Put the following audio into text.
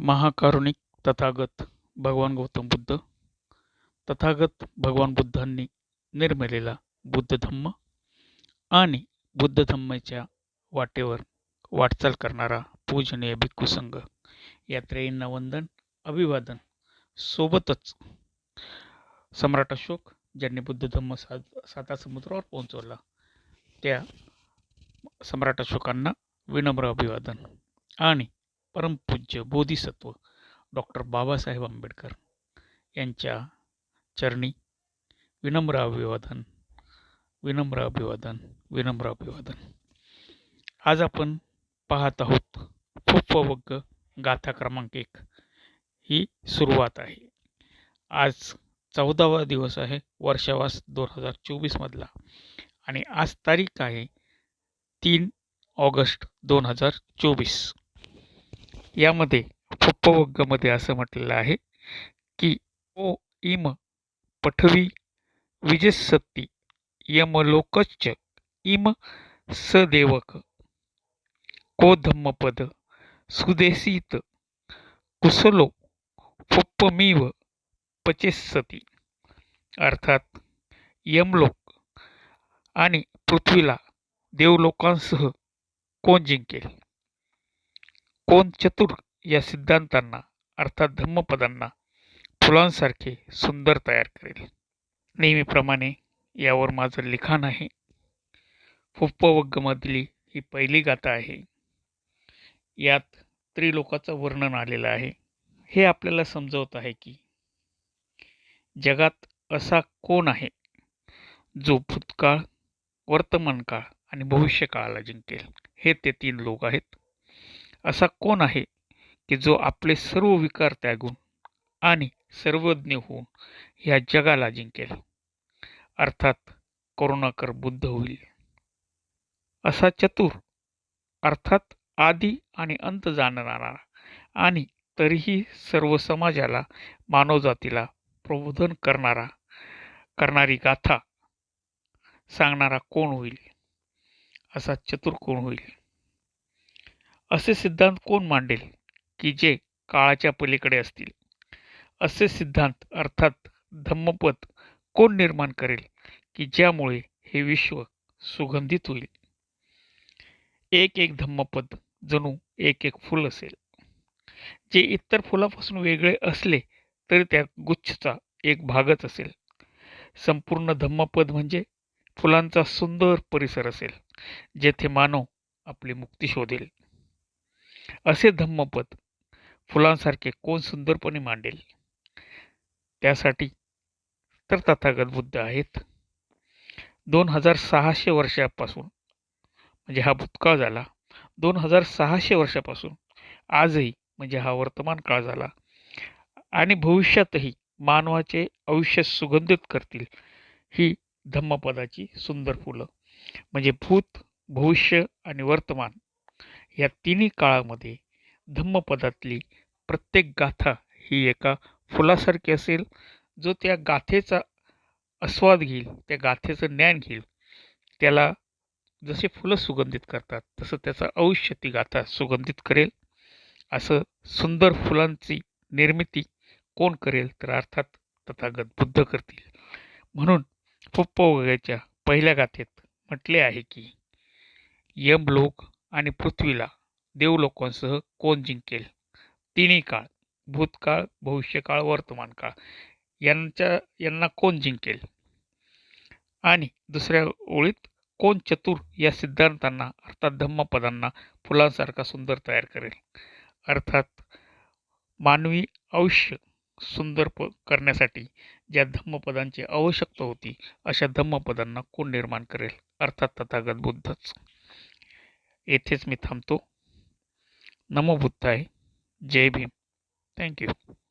महाकारुणिक तथागत भगवान गौतम बुद्ध. तथागत भगवान बुद्धांनी निर्मिलेला बुद्ध धम्म आणि बुद्ध धम्मच्या वाटेवर वाटचाल करणारा पूजनीय भिक्खू संघ. यात्रेंना वंदन अभिवादन सोबतच सम्राट अशोक ज्यांनी बुद्ध धम्म सात साता समुद्रावर पोहोचवला त्या सम्राट अशोकांना विनम्र अभिवादन आणि परमपूज्य बोधिसत्व डॉक्टर बाबासाहेब आंबेडकर यांच्या चरणी विनम्र अभिवादन विनम्र अभिवादन विनम्र अभिवादन. आज आपण पाहत आहोत फुप्पवग्ग गाथा क्रमांक एक ही सुरुवात आहे. आज चौदावा दिवस आहे वर्षावास दोन हजार चोवीसमधला आणि आज तारीख आहे तीन ऑगस्ट दोन हजार चोवीस. यामध्ये फुप्पवग्गमध्ये असं म्हटलेलं आहे की ओ इम पठवी विजसत्ती यमलोकश्च इम सदेवक को धम्मपद सुदेसीत कुसलो फुप्पमीव पचेसती. अर्थात यमलोक आणि पृथ्वीला देवलोकांसह कोण जिंकेल? कोण चतुर या सिद्धांतांना अर्थात धम्मपदांना फुलांसारखे सुंदर तयार करेल. नेहमीप्रमाणे यावर माझं लिखाण आहे. फुप्पवग्गमधली ही पहिली गाथा आहे. यात त्रिलोकाचं वर्णन आलेलं आहे. हे आपल्याला समजवत आहे की जगात असा कोण आहे जो भूतकाळ वर्तमान काळ आणि भविष्यकाळाला जिंकेल. हे ते तीन लोक आहेत. असा कोण आहे की जो आपले सर्व विकार त्यागून आणि सर्वज्ञ होऊन ह्या जगाला जिंकेल? अर्थात करुणाकर बुद्ध होईल. असा चतुर अर्थात आधी आणि अंत जाणणारा आणि तरीही सर्व समाजाला मानवजातीला प्रबोधन करणारा करणारी गाथा सांगणारा कोण होईल? असा चतुर कोण होईल? असे सिद्धांत कोण मांडेल की जे काळाच्या पलीकडे असतील? असे सिद्धांत अर्थात धम्मपद कोण निर्माण करेल की ज्यामुळे हे विश्व सुगंधित होईल? एक एक धम्मपद जणू एक एक फुल असेल. जे इतर फुलापासून वेगळे असले तरी त्या गुच्छचा एक भागच असेल. संपूर्ण धम्मपद म्हणजे फुलांचा सुंदर परिसर असेल जेथे मानव आपली मुक्ती शोधेल. असे धम्मपद फुलांसारखे कोण सुंदरपणे मांडेल? त्यासाठी तर तथागत बुद्ध आहेत. दोन हजार सहाशे वर्षापासून म्हणजे हा भूतकाळ झाला. दोन हजार सहाशे वर्षापासून आजही म्हणजे हा वर्तमान काळ झाला. आणि भविष्यातही मानवाचे आयुष्य सुगंधित करतील ही धम्मपदाची सुंदर फुलं. म्हणजे भूत भविष्य आणि वर्तमान या तिन्ही काळामध्ये धम्मपदातली प्रत्येक गाथा ही एका फुलासारखी असेल जो त्या गाथेचा आस्वाद घेईल त्या गाथेचं ज्ञान घेईल. त्याला जसे फुलं सुगंधित करतात तसं त्याचं आयुष्य ती गाथा सुगंधित करेल. असं सुंदर फुलांची निर्मिती कोण करेल तर अर्थात तथागत बुद्ध करतील. म्हणून फुप्पवग्याच्या पहिल्या गाथेत म्हटले आहे की यम लोक आणि पृथ्वीला देवलोकांसह कोण जिंकेल? तिन्ही काळ भूतकाळ भविष्यकाळ वर्तमान काळ यांच्या यांना कोण जिंकेल? आणि दुसऱ्या ओळीत कोण चतुर या सिद्धांतांना अर्थात धम्मपदांना फुलांसारखा सुंदर तयार करेल? अर्थात मानवी आयुष्य सुंदर प करण्यासाठी ज्या धम्मपदांची आवश्यकता होती अशा धम्मपदांना कोण निर्माण करेल? अर्थात तथागत बुद्धच. येथेच मी थांबतो. नमो बुद्धाय. जय भीम. थँक्यू